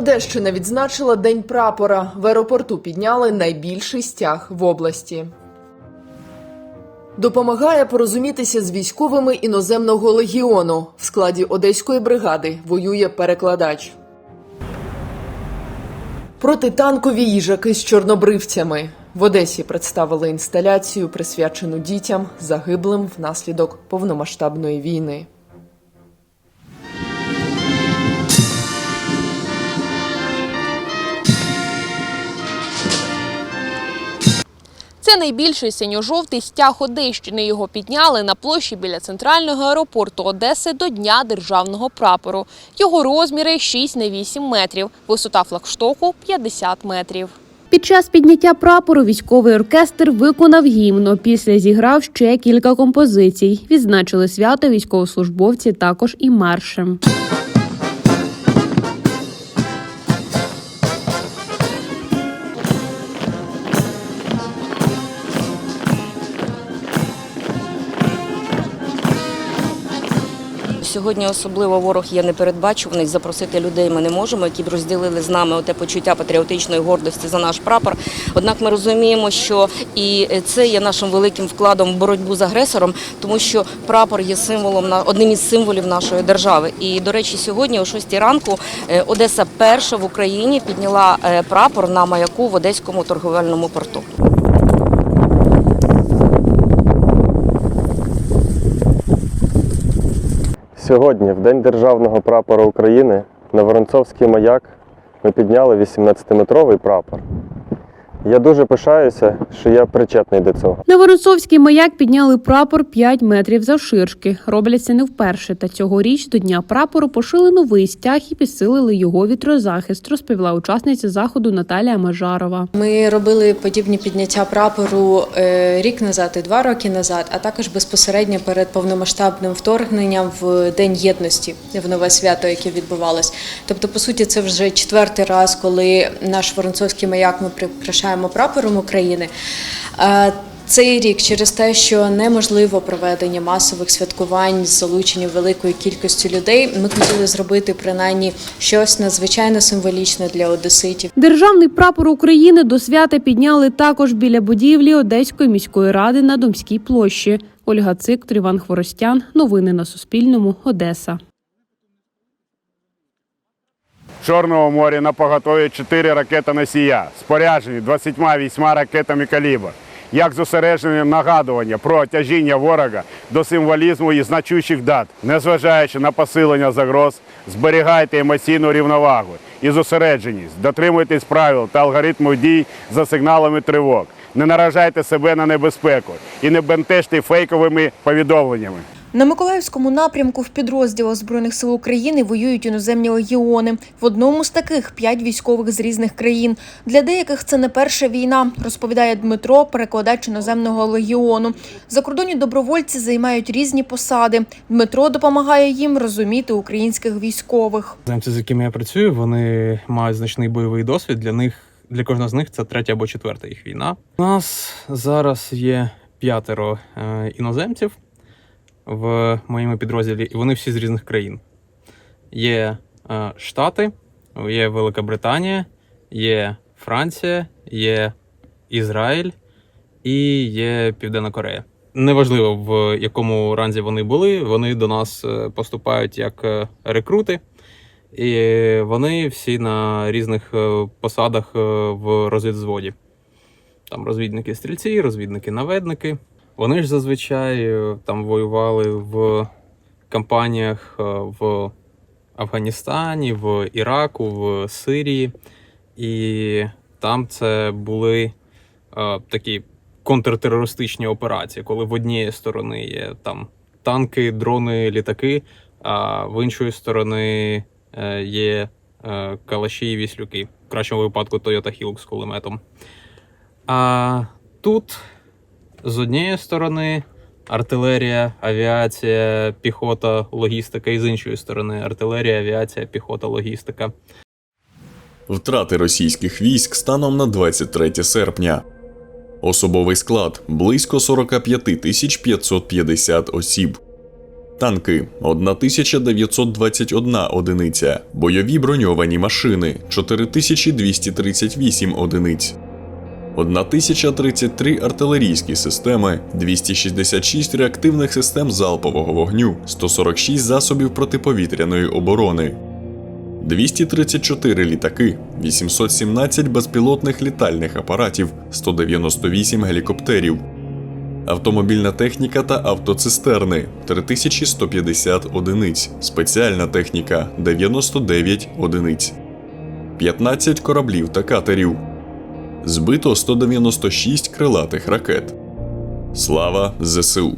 Одещина відзначила День прапора. В аеропорту підняли найбільший стяг в області. Допомагає порозумітися з військовими іноземного легіону. В складі одеської бригади воює перекладач. Протитанкові їжаки з чорнобривцями. В Одесі представили інсталяцію, присвячену дітям, загиблим внаслідок повномасштабної війни. Найбільший синьо-жовтий стяг Одещини. Його підняли на площі біля центрального аеропорту Одеси до Дня державного прапору. Його розміри 6 на 8 метрів, висота флагштоку 50 метрів. Під час підняття прапору військовий оркестр виконав гімн. Після зіграв ще кілька композицій. Відзначили свято військовослужбовці також і маршем. Сьогодні особливо ворог є непередбачуваний. Запросити людей ми не можемо, які б розділили з нами оте почуття патріотичної гордості за наш прапор. Однак ми розуміємо, що і це є нашим великим вкладом в боротьбу з агресором, тому що прапор є символом на одним із символів нашої держави. І до речі, сьогодні о 6 ранку е, Одеса перша в Україні підняла е, прапор на маяку в Одеському торговельному порту. Сьогодні, в День Державного прапора України, на Воронцовський маяк ми підняли 18-метровий прапор. Я дуже пишаюся, що я причетний до цього. На Воронцовський маяк підняли прапор 5 метрів завширшки. Роблять це не вперше. Та цьогоріч до дня прапору пошили новий стяг і підсилили його вітрозахист, розповіла учасниця заходу Наталія Мажарова. Ми робили подібні підняття прапору е, рік назад і два роки назад, а також безпосередньо перед повномасштабним вторгненням в День єдності в нове свято, яке відбувалось. Тобто, по суті, це вже четвертий раз, коли наш воронцовський маяк ми прикрашаємо прапором України. Е, Цей рік через те, що неможливо проведення масових святкувань з залученням великої кількості людей, ми хотіли зробити принаймні щось надзвичайно символічне для одеситів. Державний прапор України до свята підняли також біля будівлі Одеської міської ради на Домській площі. Ольга Циктор, Іван Хворостян. Новини на Суспільному. Одеса. В Чорному морі на поготові 4 ракети-носія, споряджені 28 ракетами калібр. Як зосереджене нагадування про тяжіння ворога до символізму і значущих дат, незважаючи на посилення загроз, зберігайте емоційну рівновагу і зосередженість, дотримуйтесь правил та алгоритму дій за сигналами тривог. Не наражайте себе на небезпеку і не бентежте фейковими повідомленнями. На Миколаївському напрямку в підрозділах Збройних сил України воюють іноземні легіони. В одному з таких п'ять військових з різних країн. Для деяких це не перша війна, розповідає Дмитро, перекладач іноземного легіону. Закордонні добровольці займають різні посади. Дмитро допомагає їм розуміти українських військових. Земці, з якими я працюю, вони мають значний бойовий досвід. Для них для кожного з них це третя або четверта їх війна. У нас зараз є п'ятеро е, іноземців в моєму підрозділі, і вони всі з різних країн. Є е, Штати, є Велика Британія, є Франція, є Ізраїль і є Південна Корея. Неважливо в якому ранзі вони були, вони до нас е, поступають як е, рекрути. І вони всі на різних е, посадах в розвідзводі. Там розвідники стрільці, розвідники наведники. Вони ж зазвичай е, там воювали в кампаніях е, в Афганістані, в Іраку, в Сирії. І там це були е, такі контртерористичні операції, коли в однієї сторони є там танки, дрони, літаки, а в іншої сторони є калаші і віслюки. В кращому випадку Toyota Hilux з кулеметом. А тут з однієї сторони артилерія, авіація, піхота, логістика, і з іншої сторони артилерія, авіація, піхота, логістика. Втрати російських військ станом на 23 серпня. Особовий склад близько 45 тисяч 550 осіб. танки 1921 одиниця, бойові броньовані машини 4238 одиниць. 1033 артилерійські системи, 266 реактивних систем залпового вогню, 146 засобів протиповітряної оборони, 234 літаки, 817 безпілотних літальних апаратів, 198 гелікоптерів, автомобільна техніка та автоцистерни 3150 одиниць, спеціальна техніка 99 одиниць, 15 кораблів та катерів. Збито 196 крилатих ракет. Слава ЗСУ!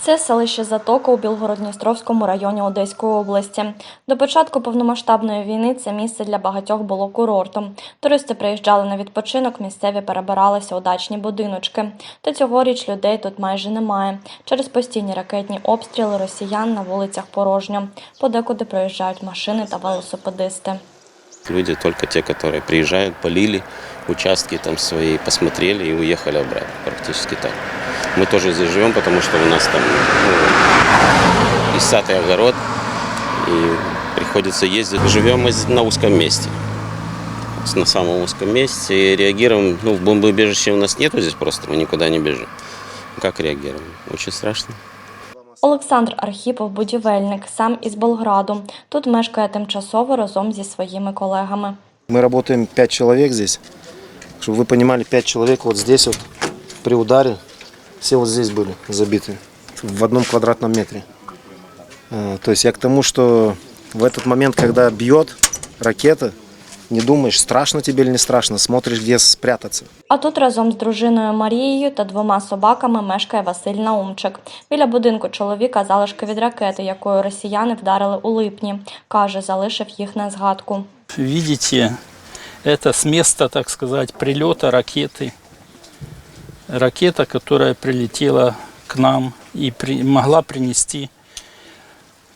Це селище Затока у Білгород-Дністровському районі Одеської області. До початку повномасштабної війни це місце для багатьох було курортом. Туристи приїжджали на відпочинок, місцеві перебиралися у дачні будиночки. Та цьогоріч людей тут майже немає. Через постійні ракетні обстріли росіян на вулицях порожньо. Подекуди проїжджають машини та велосипедисти. Люди только те, которые приезжают, полили участки там свои, посмотрели и уехали обратно, практически так. Мы тоже здесь живем, потому что у нас там ну, и сад, и огород, и приходится ездить. Живем мы на узком месте, на самом узком месте, и реагируем, ну, в бомбоубежище у нас нету здесь просто, мы никуда не бежим. Как реагируем? Очень страшно. Олександр Архіпов, будівельник, сам із Болграду. Тут мешкає тимчасово разом зі своїми колегами. Мы работаем 5 человек здесь. Чтобы вы понимали, 5 человек вот здесь вот при ударе, все вот здесь были забиты в одном квадратном метре. Э, То есть я к тому, что в этот момент, когда бьет ракета, не думаешь, страшно тебе или не страшно, смотришь, где спрятаться. А тут разом з дружиною Марією та двома собаками мешкає Василь Наумчик. Біля будинку чоловіка залишки від ракети, якою росіяни вдарили у липні. Каже, залишив їх на згадку. Видите, это с места, так сказать, прилета ракеты. Ракета, которая прилетела к нам и при- могла принести.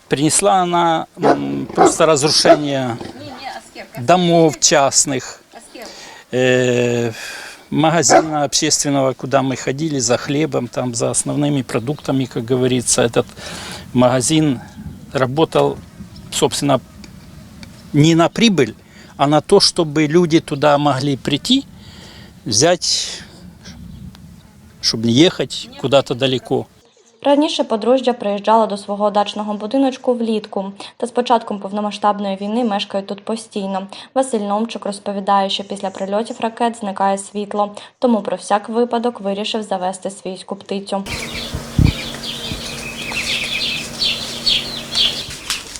Принесла она м, просто разрушение домов частных, э, магазина общественного, куда мы ходили за хлебом, там за основными продуктами, как говорится. Этот магазин работал, собственно, не на прибыль, а на то, чтобы люди туда могли прийти, взять, чтобы не ехать куда-то далеко. Раніше подружжя приїжджало до свого дачного будиночку влітку, та з початком повномасштабної війни мешкають тут постійно. Василь Номчук розповідає, що після прильотів ракет зникає світло, тому про всяк випадок вирішив завести свійську птицю.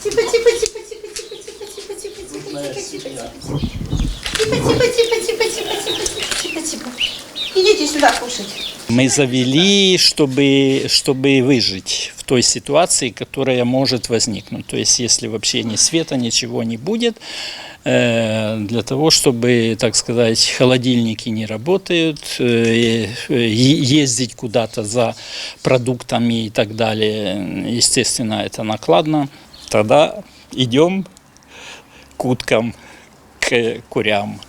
Типа, типа, типа, типа, типа, типа, типа, типа, типа, типа, типа, типа. Типа, типа, типа, типа, типа, типа, типа, типа. Идите сюда кушать. Мы завели, чтобы, чтобы выжить в той ситуации, которая может возникнуть. То есть, если вообще ни света, ничего не будет, э, для того, чтобы, так сказать, холодильники не работают, э, е- ездить куда-то за продуктами и так далее, естественно, это накладно. Тогда идем к уткам, к курям.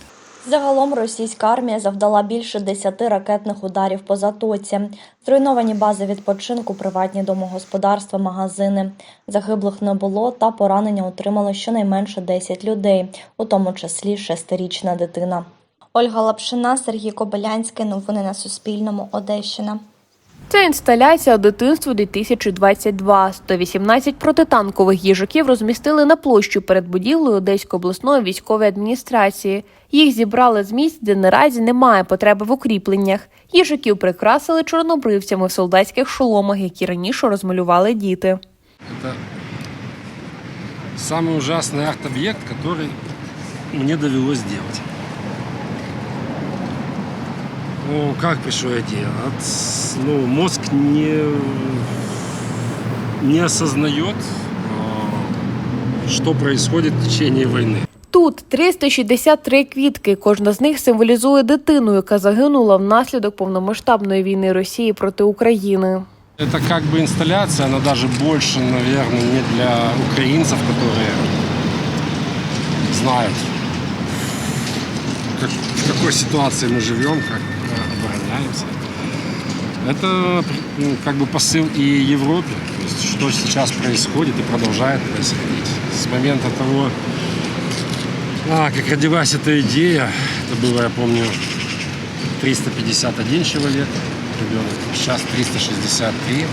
Загалом російська армія завдала більше десяти ракетних ударів по затоці. Зруйновані бази відпочинку, приватні домогосподарства, магазини. Загиблих не було та поранення отримали щонайменше 10 людей, у тому числі шестирічна дитина. Ольга Лапшина, Сергій Кобилянський. Новини на Суспільному. Одещина. Це інсталяція дитинству 2022. 118 протитанкових їжаків розмістили на площі перед будівлею Одеської обласної військової адміністрації. Їх зібрали з місць, де наразі немає потреби в укріпленнях. Їжаків прикрасили чорнобривцями в солдатських шоломах, які раніше розмалювали діти. Это самый ужасный арт-объект, который мне довелось Ну, как пришло идея? От, ну, мозг не, не осознает, а, что происходит в течение войны. Тут 363 квітки. Кожна з них символізує дитину, яка загинула внаслідок повномасштабної війни Росії проти України. Это как бы инсталляция, она даже больше, наверное, не для украинцев, которые знают, как- в какой ситуации мы живем, как э, обороняемся. Это ну, как бы посыл и Европе, то есть что сейчас происходит и продолжает происходить. С момента того, а, как родилась эта идея, это было, я помню, 351 человек ребенок, сейчас 363.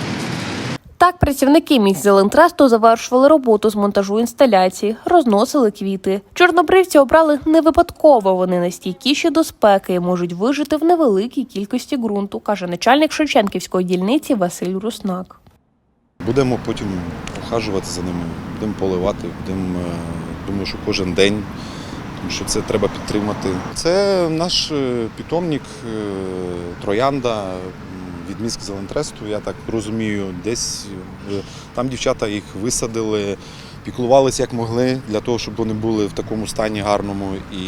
Так, працівники міськзелентресту завершували роботу з монтажу інсталяції, розносили квіти. Чорнобривці обрали не випадково. Вони настійкіші до спеки і можуть вижити в невеликій кількості ґрунту, каже начальник Шевченківської дільниці Василь Руснак. Будемо потім ухажувати за ними, будемо поливати, будемо, е, думаю, що кожен день, тому що це треба підтримати. Це наш е, питомник е, Троянда від міськ Зелентресту, я так розумію, десь е, там дівчата їх висадили, піклувалися як могли для того, щоб вони були в такому стані гарному. І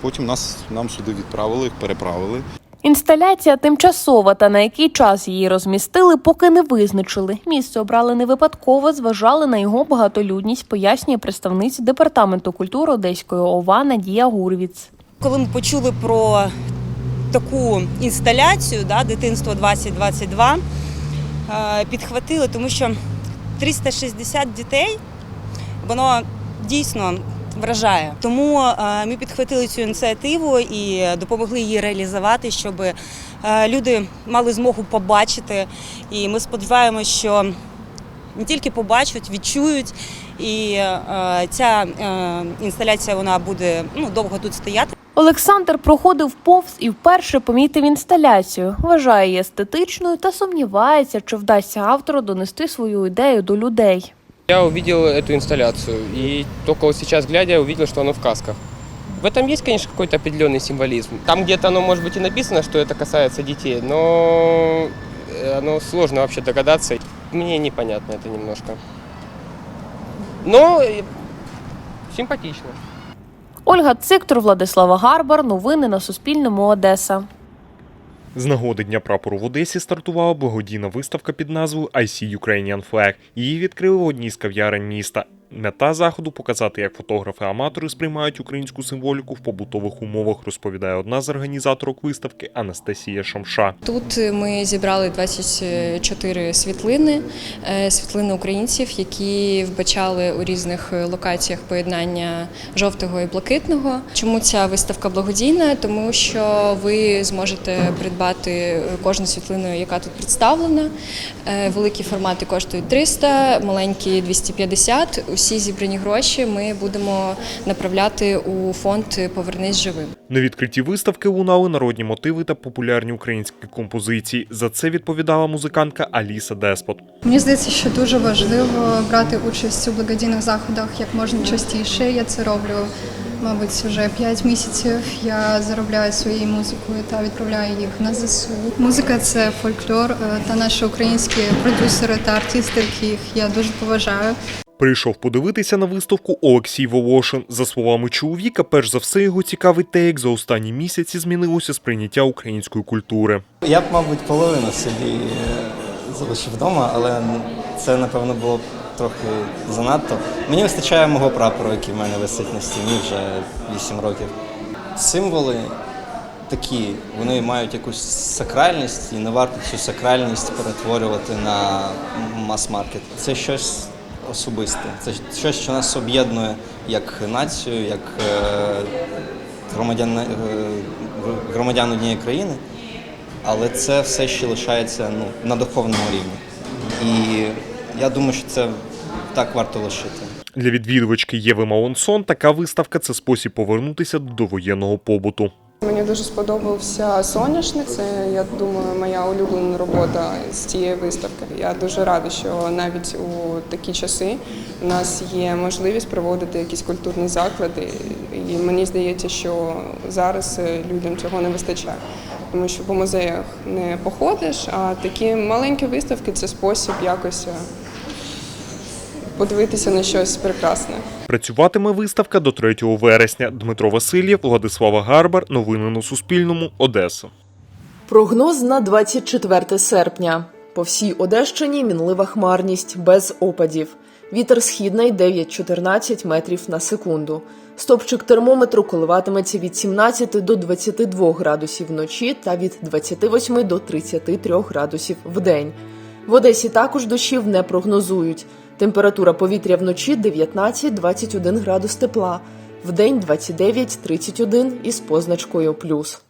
потім нас нам сюди відправили, їх переправили. Інсталяція тимчасова, та на який час її розмістили, поки не визначили. Місце обрали не випадково, зважали на його багатолюдність, пояснює представниця департаменту культури Одеської ОВА Надія Гурвіц. Коли ми почули про таку інсталяцію да, дитинство 2022, е, підхватили, тому що 360 дітей воно дійсно вражає. Тому е, ми підхватили цю ініціативу і допомогли її реалізувати, щоб е, люди мали змогу побачити. І ми сподіваємося, що не тільки побачать, відчують. І ця інсталяція вона буде ну, довго тут стояти. Олександр проходив повз і вперше помітив інсталяцію. Вважає її естетичною та сомнівається, чи вдасться автору донести свою ідею до людей. Я увидел эту инсталляцию, и только вот сейчас, глядя, увидел, что оно в касках. В этом есть, конечно, какой-то определенный символизм. Там где-то оно, может быть, и написано, что это касается детей, но э, оно сложно вообще догадаться. Мне непонятно это немножко. Но э, симпатично. Ольга Циктор, Владислава Гарбар. Новини на Суспільному. Одеса. З нагоди Дня прапору в Одесі стартувала благодійна виставка під назвою I See Ukrainian Flag. Її відкрили в одній з кав'ярень міста. Мета заходу показати, як фотографи-аматори сприймають українську символіку в побутових умовах, розповідає одна з організаторок виставки Анастасія Шамша. Тут ми зібрали 24 світлини, е, світлини українців, які вбачали у різних локаціях поєднання жовтого і блакитного. Чому ця виставка благодійна? Тому що ви зможете придбати кожну світлину, яка тут представлена. Е, Великі формати коштують 300, маленькі 250. Усі зібрані гроші ми будемо направляти у фонд Повернись живим. На відкритті виставки лунали народні мотиви та популярні українські композиції. За це відповідала музикантка Аліса Деспот. Мені здається, що дуже важливо брати участь у благодійних заходах як можна частіше. Я це роблю, мабуть, вже 5 місяців. Я заробляю своєю музикою та відправляю їх на ЗСУ. Музика це фольклор е, та наші українські продюсери та артисти, яких я дуже поважаю. Прийшов подивитися на виставку Олексій Волошин. За словами чоловіка, перш за все його цікавить те, як за останні місяці змінилося сприйняття української культури. Я б, мабуть, половину собі е, залишив вдома, але це, напевно, було б трохи занадто. Мені вистачає мого прапору, який в мене висить на стіні вже 8 років. Символи такі, вони мають якусь сакральність, і не варто цю сакральність перетворювати на мас-маркет. Це щось особисте, це щось, що нас об'єднує як націю, як е, громадян, е, громадян однієї країни але це все ще лишається ну, на духовному рівні. І я думаю, що це так варто лишити. Для відвідувачки Єви Малонсон така виставка це спосіб повернутися до довоєнного побуту. Мені дуже сподобався соняшник. Це я думаю, моя улюблена робота з цієї виставки. Я дуже рада, що навіть у такі часи у нас є можливість проводити якісь культурні заклади. І мені здається, що зараз людям цього не вистачає. Тому що по музеях не походиш, а такі маленькі виставки це спосіб якось подивитися на щось прекрасне. Працюватиме виставка до 3 вересня. Дмитро Васильєв, Владислава Гарбар. Новини на Суспільному. Одеса. Прогноз на 24 серпня. По всій Одещині мінлива хмарність без опадів. Вітер східний 9-14 метрів на секунду. Стопчик термометру коливатиметься від 17 до 22 градусів вночі та від 28 до 33 градусів вдень. В Одесі також дощів не прогнозують. Температура повітря вночі 19-21 градус тепла, вдень 29-31 із позначкою плюс.